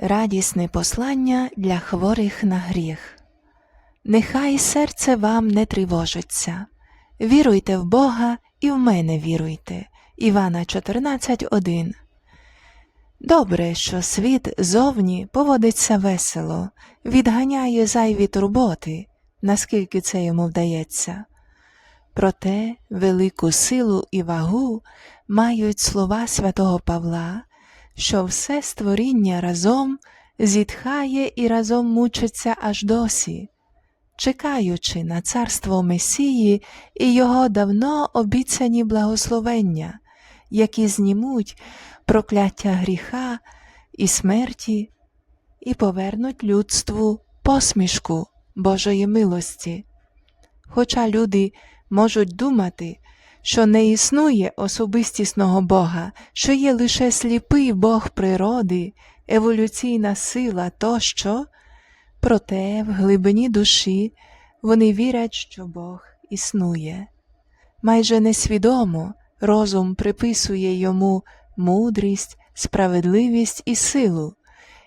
Радісне послання для хворих на гріх. Нехай серце вам не тривожиться. Віруйте в Бога і в мене віруйте. Івана 14.1 Добре, що світ зовні поводиться весело, відганяє зайві турботи, наскільки це йому вдається. Проте велику силу і вагу мають слова святого Павла, що все створіння разом зітхає і разом мучиться аж досі, чекаючи на царство Месії і його давно обіцяні благословення, які знімуть прокляття гріха і смерті і повернуть людству посмішку Божої милості. Хоча люди можуть думати, що не існує особистісного Бога, що є лише сліпий Бог природи, еволюційна сила тощо, проте в глибині душі вони вірять, що Бог існує. Майже несвідомо розум приписує йому мудрість, справедливість і силу,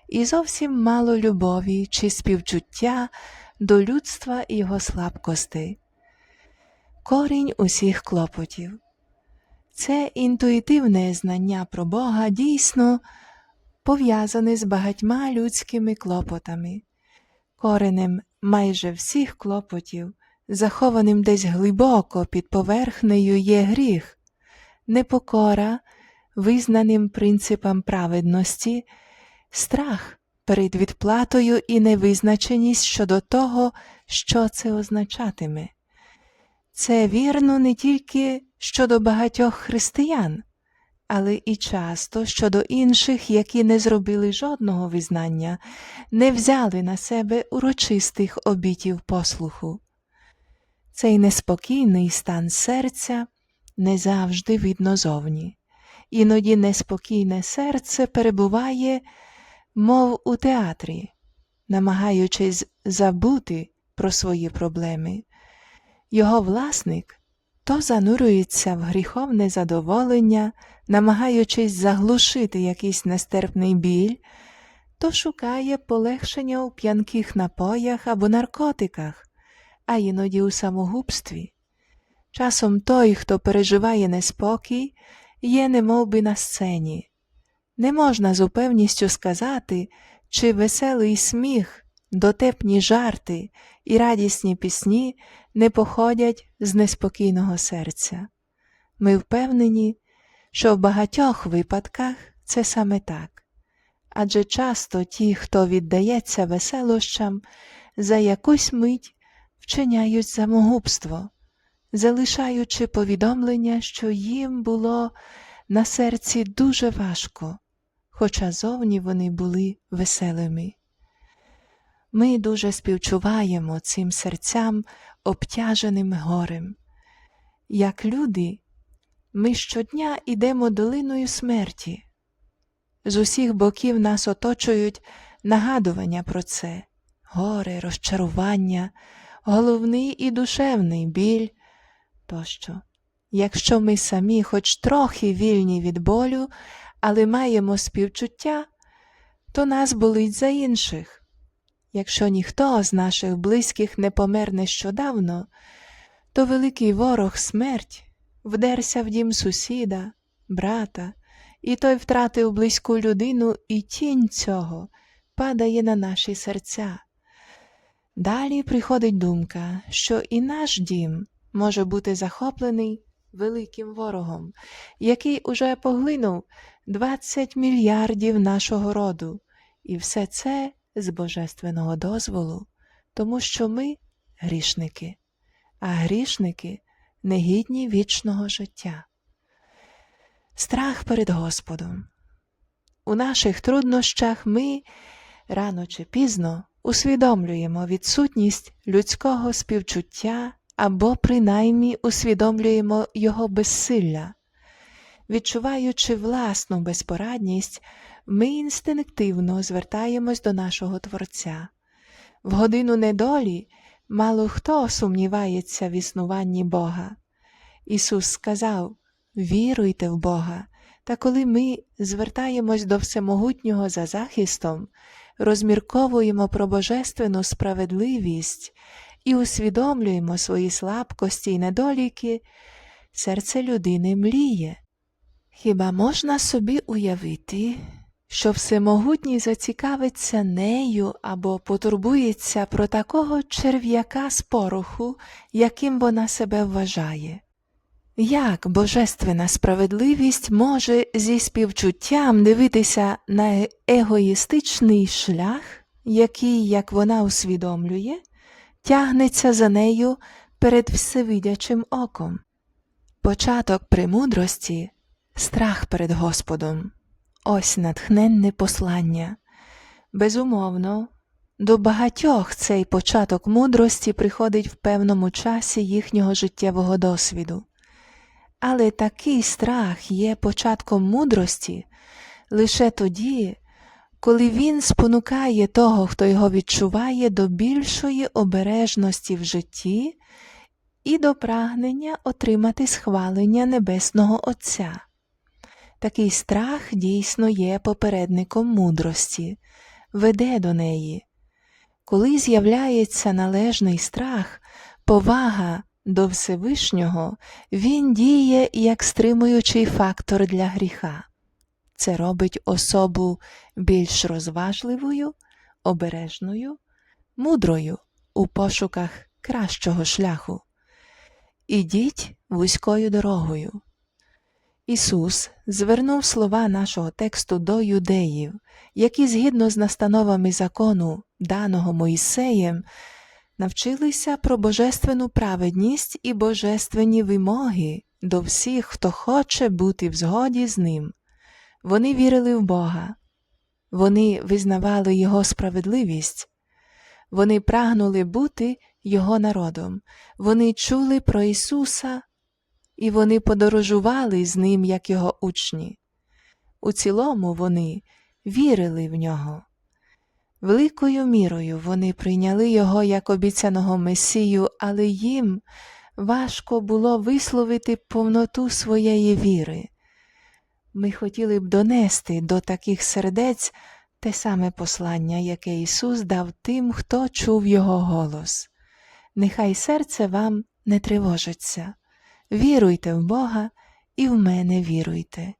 і зовсім мало любові чи співчуття до людства і його слабкостей корінь усіх клопотів. Це інтуїтивне знання про Бога дійсно пов'язане з багатьма людськими клопотами, коренем майже всіх клопотів, захованим десь глибоко під поверхнею є гріх, непокора, визнаним принципам праведності, страх перед відплатою і невизначеність щодо того, що це означатиме. Це вірно не тільки щодо багатьох християн, але і часто щодо інших, які не зробили жодного визнання, не взяли на себе урочистих обітів послуху. Цей неспокійний стан серця не завжди видно зовні. Іноді неспокійне серце перебуває, мов у театрі, намагаючись забути про свої проблеми. Його власник то занурюється в гріховне задоволення, намагаючись заглушити якийсь нестерпний біль, то шукає полегшення у п'янких напоях або наркотиках, а іноді у самогубстві. Часом той, хто переживає неспокій, є немовби на сцені. Не можна з упевністю сказати, чи веселий сміх, дотепні жарти і радісні пісні не походять з неспокійного серця. Ми впевнені, що в багатьох випадках це саме так, адже часто ті, хто віддається веселощам, за якусь мить вчиняють самогубство, залишаючи повідомлення, що їм було на серці дуже важко, хоча зовні вони були веселими. Ми дуже співчуваємо цим серцям, обтяженим горем. Як люди, ми щодня ідемо долиною смерті. З усіх боків нас оточують нагадування про це, горе, розчарування, головний і душевний біль тощо. Якщо ми самі хоч трохи вільні від болю, але маємо співчуття, то нас болить за інших. Якщо ніхто з наших близьких не помер нещодавно, то великий ворог смерть вдерся в дім сусіда, брата, і той втратив близьку людину, і тінь цього падає на наші серця. Далі приходить думка, що і наш дім може бути захоплений великим ворогом, який уже поглинув 20 мільярдів нашого роду, і все це з божественного дозволу, тому що ми грішники, а грішники негідні вічного життя. Страх перед Господом. У наших труднощах ми рано чи пізно усвідомлюємо відсутність людського співчуття або принаймні усвідомлюємо його безсилля. Відчуваючи власну безпорадність, ми інстинктивно звертаємось до нашого Творця. В годину недолі мало хто сумнівається в існуванні Бога. Ісус сказав Віруйте в Бога, Та коли ми звертаємось до Всемогутнього за захистом, розмірковуємо про божественну справедливість і усвідомлюємо свої слабкості і недоліки, серце людини мліє. Хіба можна собі уявити, що Всемогутній зацікавиться нею або потурбується про такого черв'яка з пороху, яким вона себе вважає? Як божественна справедливість може зі співчуттям дивитися на егоїстичний шлях, який, як вона усвідомлює, тягнеться за нею перед всевидячим оком? Початок премудрості страх перед Господом. Ось натхненне послання. Безумовно, до багатьох цей початок мудрості приходить в певному часі їхнього життєвого досвіду. Але такий страх є початком мудрості лише тоді, коли він спонукає того, хто його відчуває, до більшої обережності в житті і до прагнення отримати схвалення Небесного Отця. Такий страх дійсно є попередником мудрості, веде до неї. Коли з'являється належний страх, повага до Всевишнього, він діє як стримуючий фактор для гріха. Це робить особу більш розважливою, обережною, мудрою у пошуках кращого шляху. Ідіть вузькою дорогою. Ісус звернув слова нашого тексту до юдеїв, які, згідно з настановами закону, даного Моїсеєм, навчилися про божественну праведність і божественні вимоги до всіх, хто хоче бути в згоді з ним. Вони вірили в Бога, вони визнавали Його справедливість, вони прагнули бути Його народом, вони чули про Ісуса і вони подорожували з ним як його учні. У цілому вони вірили в нього. Великою мірою вони прийняли його як обіцяного Месію, але їм важко було висловити повноту своєї віри. Ми хотіли б донести до таких сердець те саме послання, яке Ісус дав тим, хто чув Його голос. Нехай серце вам не тривожиться. Віруйте в Бога і в мене віруйте.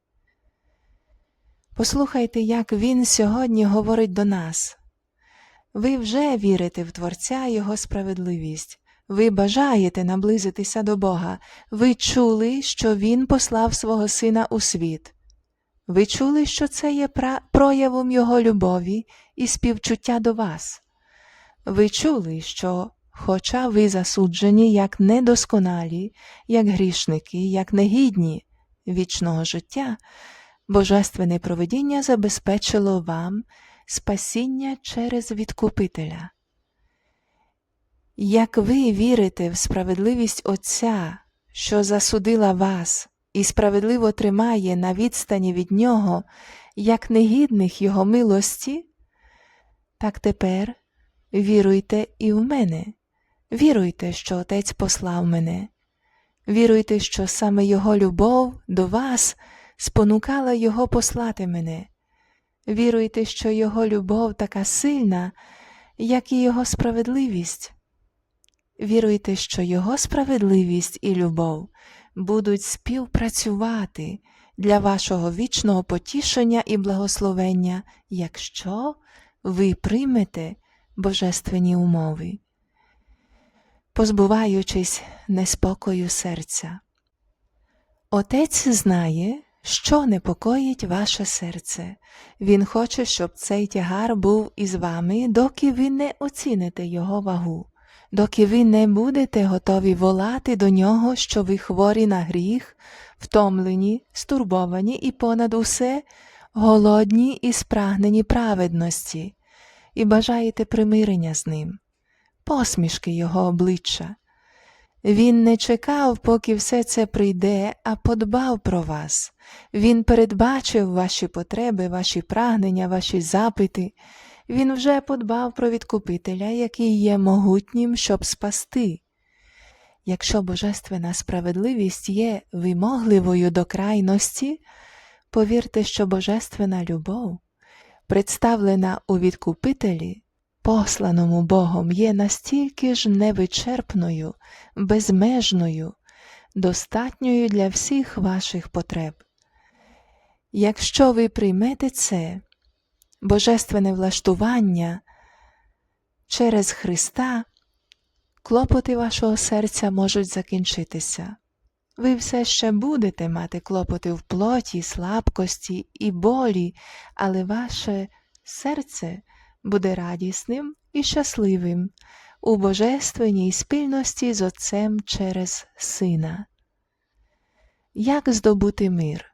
Послухайте, як Він сьогодні говорить до нас. Ви вже вірите в Творця Його справедливість. Ви бажаєте наблизитися до Бога. Ви чули, що Він послав свого Сина у світ. Ви чули, що це є проявом Його любові і співчуття до вас. Ви чули, що Хоча ви засуджені як недосконалі, як грішники, як негідні вічного життя, Божественне провидіння забезпечило вам спасіння через відкупителя. Як ви вірите в справедливість Отця, що засудила вас і справедливо тримає на відстані від Нього, як негідних Його милості, так тепер віруйте і в мене. Віруйте, що Отець послав мене, віруйте, що саме Його любов до вас спонукала Його послати мене. Віруйте, що Його любов така сильна, як і Його справедливість. Віруйте, що Його справедливість і любов будуть співпрацювати для вашого вічного потішення і благословення, якщо ви приймете божественні умови позбуваючись неспокою серця. Отець знає, що непокоїть ваше серце. Він хоче, щоб цей тягар був із вами, доки ви не оціните його вагу, доки ви не будете готові волати до нього, що ви хворі на гріх, втомлені, стурбовані і понад усе голодні і спрагнені праведності, і бажаєте примирення з ним посмішки його обличчя. Він не чекав, поки все це прийде, а подбав про вас. Він передбачив ваші потреби, ваші прагнення, ваші запити. Він вже подбав про відкупителя, який є могутнім, щоб спасти. Якщо божественна справедливість є вимогливою до крайності, Повірте, що Божественна любов, представлена у відкупителі, посланому Богом, є настільки ж невичерпною, безмежною, достатньою для всіх ваших потреб. Якщо ви приймете це, божественне влаштування через Христа, клопоти вашого серця можуть закінчитися. Ви все ще будете мати клопоти в плоті, слабкості і болі, але ваше серце буде радісним і щасливим у божественній спільності з Отцем через Сина. Як здобути мир?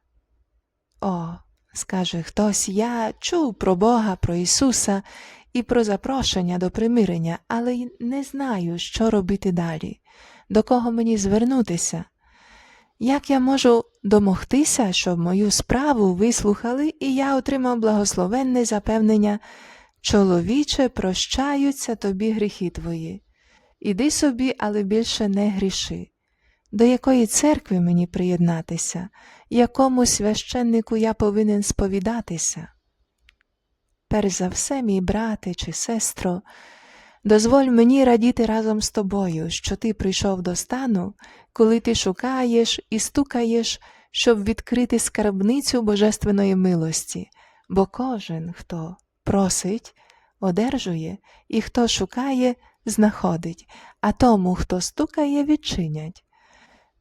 О, скаже хтось, я чув про Бога, про Ісуса і про запрошення до примирення, але не знаю, що робити далі, до кого мені звернутися. Як я можу домогтися, щоб мою справу вислухали, і я отримав благословенне запевнення Чоловіче, прощаються тобі гріхи твої. Іди собі, але більше не гріши. До якої церкви мені приєднатися, якому священнику я повинен сповідатися? Перш за все, мій брате чи сестро, дозволь мені радіти разом з тобою, що ти прийшов до стану, коли ти шукаєш і стукаєш, щоб відкрити скарбницю божественної милості, бо кожен, хто просить, одержує, і хто шукає, знаходить, а тому, хто стукає, відчинять.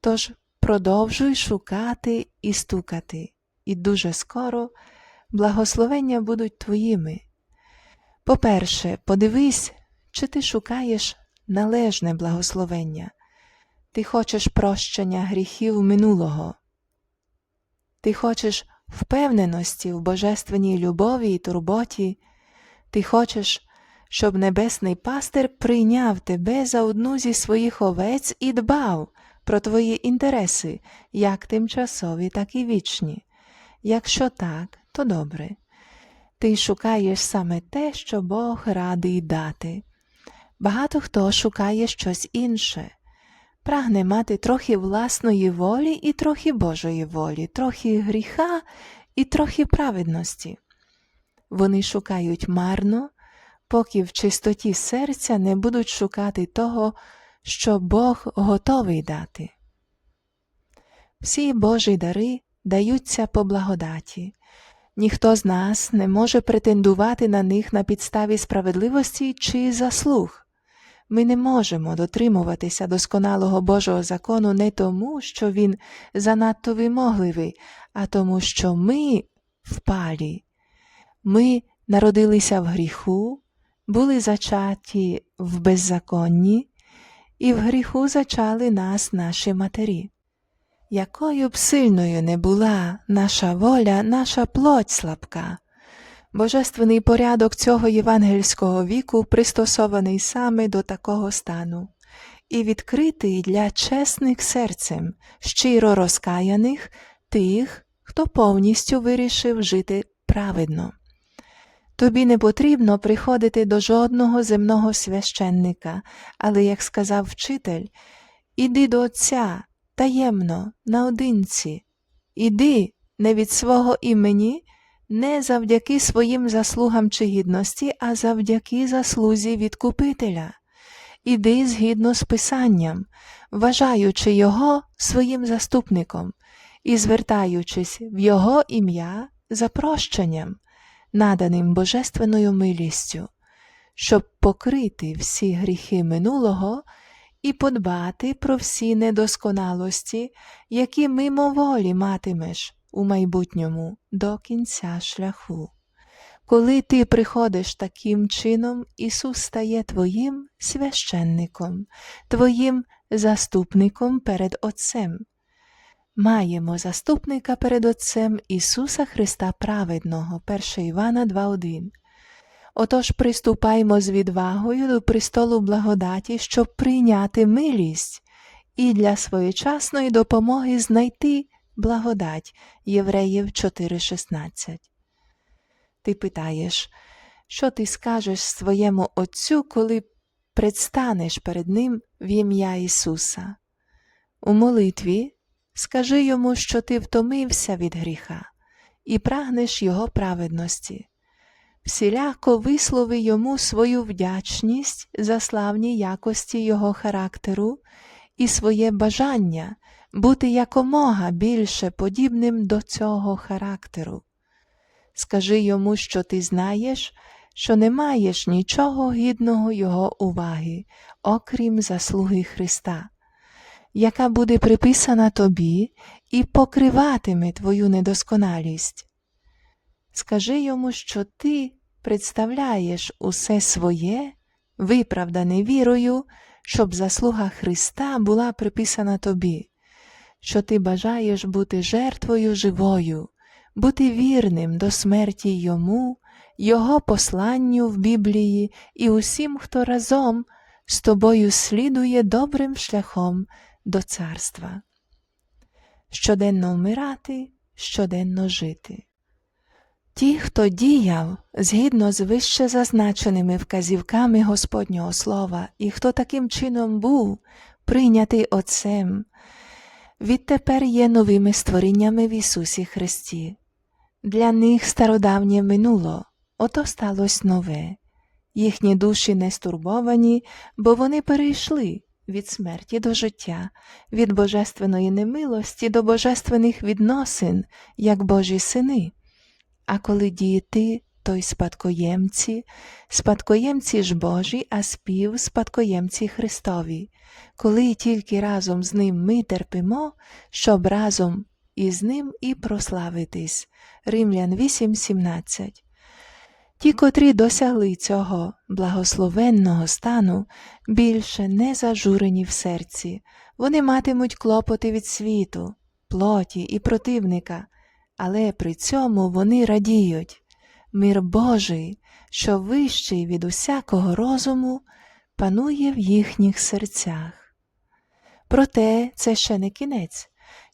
Тож продовжуй шукати і стукати, і дуже скоро благословення будуть твоїми. По-перше, подивись, чи ти шукаєш належне благословення. Ти хочеш прощення гріхів минулого. Ти хочеш впевненості в божественній любові і турботі. Ти хочеш, щоб небесний пастир прийняв тебе за одну зі своїх овець і дбав про твої інтереси, як тимчасові, так і вічні. Якщо так, то добре. Ти шукаєш саме те, що Бог радий дати. Багато хто шукає щось інше, прагне мати трохи власної волі і трохи Божої волі, трохи гріха і трохи праведності. Вони шукають марно, поки в чистоті серця не будуть шукати того, що Бог готовий дати. Всі Божі дари даються по благодаті. Ніхто з нас не може претендувати на них на підставі справедливості чи заслуг. Ми не можемо дотримуватися досконалого Божого закону не тому, що він занадто вимогливий, а тому, що ми впалі. Ми народилися в гріху, були зачаті в беззаконні, і в гріху зачали нас наші матері. Якою б сильною не була наша воля, наша плоть слабка. Божественний порядок цього євангельського віку пристосований саме до такого стану і відкритий для чесних серцем, щиро розкаяних тих, хто повністю вирішив жити праведно. Тобі не потрібно приходити до жодного земного священника, але, як сказав вчитель, іди до Отця таємно, наодинці, іди не від свого імені, не завдяки своїм заслугам чи гідності, а завдяки заслузі відкупителя. Іди згідно з Писанням, вважаючи Його своїм заступником і звертаючись в Його ім'я за прощенням, наданим Божественною милістю, щоб покрити всі гріхи минулого і подбати про всі недосконалості, які мимоволі матимеш у майбутньому до кінця шляху. Коли ти приходиш таким чином, Ісус стає твоїм священником, твоїм заступником перед Отцем. Маємо заступника перед Отцем Ісуса Христа Праведного, 1 Івана 2.1. Отож приступаймо з відвагою до престолу благодаті, щоб прийняти милість і для своєчасної допомоги знайти благодать Євреїв 4.16. Ти питаєш, що ти скажеш своєму Отцю, коли предстанеш перед Ним в ім'я Ісуса? У молитві скажи йому, що ти втомився від гріха і прагнеш Його праведності. Всіляко вислови йому свою вдячність за славні якості Його характеру і своє бажання бути якомога більше подібним до цього характеру. Скажи йому, що ти знаєш, що не маєш нічого гідного Його уваги, окрім заслуги Христа, яка буде приписана тобі і покриватиме твою недосконалість. Скажи йому, що ти представляєш усе своє, виправдане вірою, щоб заслуга Христа була приписана тобі, що ти бажаєш бути жертвою живою, бути вірним до смерті Йому, Його посланню в Біблії і усім, хто разом з тобою слідує добрим шляхом до царства. Щоденно вмирати, щоденно жити. Ті, хто діяв згідно з вище зазначеними вказівками Господнього Слова, і хто таким чином був прийнятий Отцем, відтепер є новими створіннями в Ісусі Христі. Для них стародавнє минуло, ото сталося нове. Їхні душі не стурбовані, бо вони перейшли від смерті до життя, від божественної немилості до божественних відносин, як Божі сини. А коли діти, то й спадкоємці, спадкоємці ж Божі, а спів спадкоємці Христові, коли тільки разом з ним ми терпимо, щоб разом із ним і прославитись. Римлян 8.17 Ті, котрі досягли цього благословенного стану, більше не зажурені в серці, вони матимуть клопоти від світу, плоті і противника, але при цьому вони радіють. Мир Божий, що вищий від усякого розуму, панує в їхніх серцях. Проте це ще не кінець.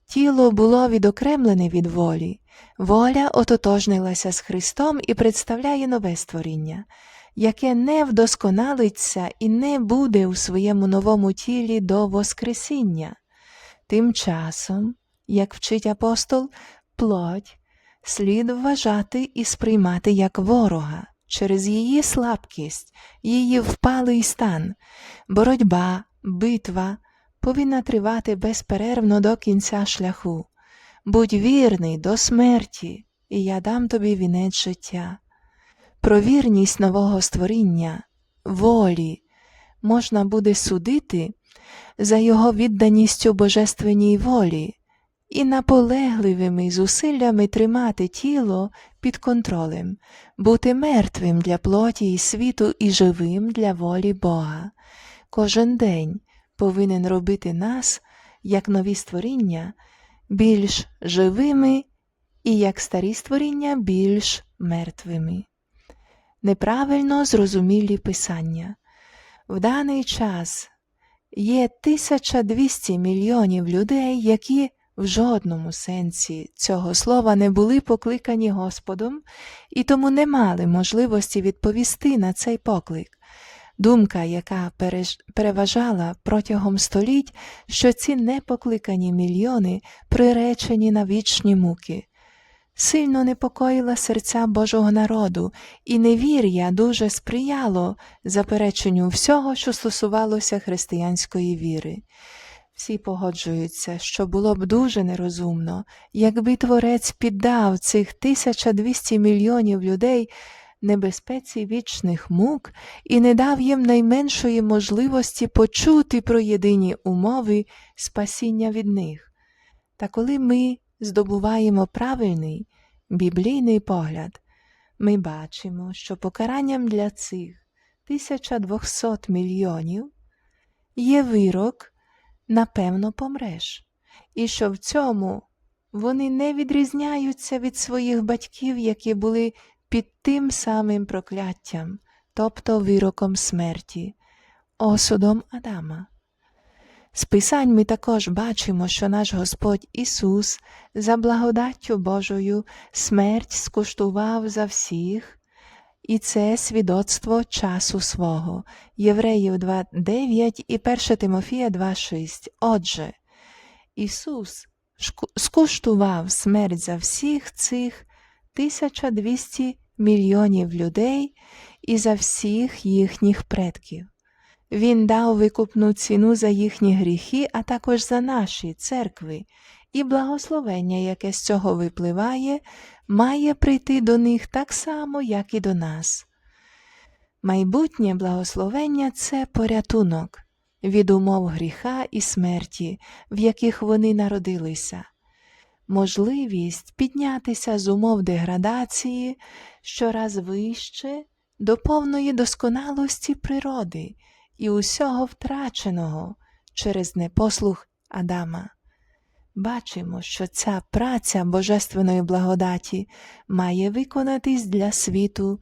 Тіло було відокремлене від волі, воля ототожнилася з Христом і представляє нове створіння, яке не вдосконалиться і не буде у своєму новому тілі до Воскресіння. Тим часом, як вчить апостол, плоть слід вважати і сприймати як ворога через її слабкість, її впалий стан, боротьба, битва повинна тривати безперервно до кінця шляху. Будь вірний до смерті, і я дам тобі вінець життя. Про вірність нового створіння, волі можна буде судити за його відданістю божественній волі і наполегливими зусиллями тримати тіло під контролем, бути мертвим для плоті і світу і живим для волі Бога. Кожен день повинен робити нас, як нові створіння, більш живими і як старі створіння більш мертвими. Неправильно зрозумілі писання. В даний час є 1200 мільйонів людей, які в жодному сенсі цього слова не були покликані Господом і тому не мали можливості відповісти на цей поклик. Думка, яка переважала протягом століть, що ці непокликані мільйони приречені на вічні муки, сильно непокоїла серця Божого народу, і невір'я дуже сприяло запереченню всього, що стосувалося християнської віри. Всі погоджуються, що було б дуже нерозумно, якби Творець піддав цих 1200 мільйонів людей небезпеці вічних мук і не дав їм найменшої можливості почути про єдині умови спасіння від них. Та коли ми здобуваємо правильний біблійний погляд, ми бачимо, що покаранням для цих 1200 мільйонів є вирок напевно помреш, і що в цьому вони не відрізняються від своїх батьків, які були під тим самим прокляттям, тобто вироком смерті, осудом Адама. З Писань ми також бачимо, що наш Господь Ісус за благодаттю Божою смерть скуштував за всіх, і це свідоцтво часу свого. Євреїв 2.9 і 1 Тимофія 2.6. Отже, Ісус скуштував смерть за всіх цих 1200 мільйонів людей і за всіх їхніх предків. Він дав викупну ціну за їхні гріхи, а також за наші церкви, і благословення, яке з цього випливає, має прийти до них так само, як і до нас. Майбутнє благословення це порятунок від умов гріха і смерті, в яких вони народилися, можливість піднятися з умов деградації щораз вище до повної досконалості природи і усього втраченого через непослух Адама. Бачимо, що ця праця Божественної благодаті має виконатись для світу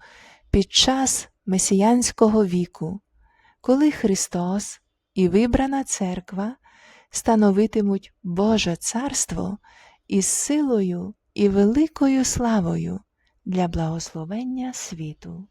під час месіянського віку, коли Христос і вибрана церква становитимуть Боже Царство із силою і великою славою для благословення світу.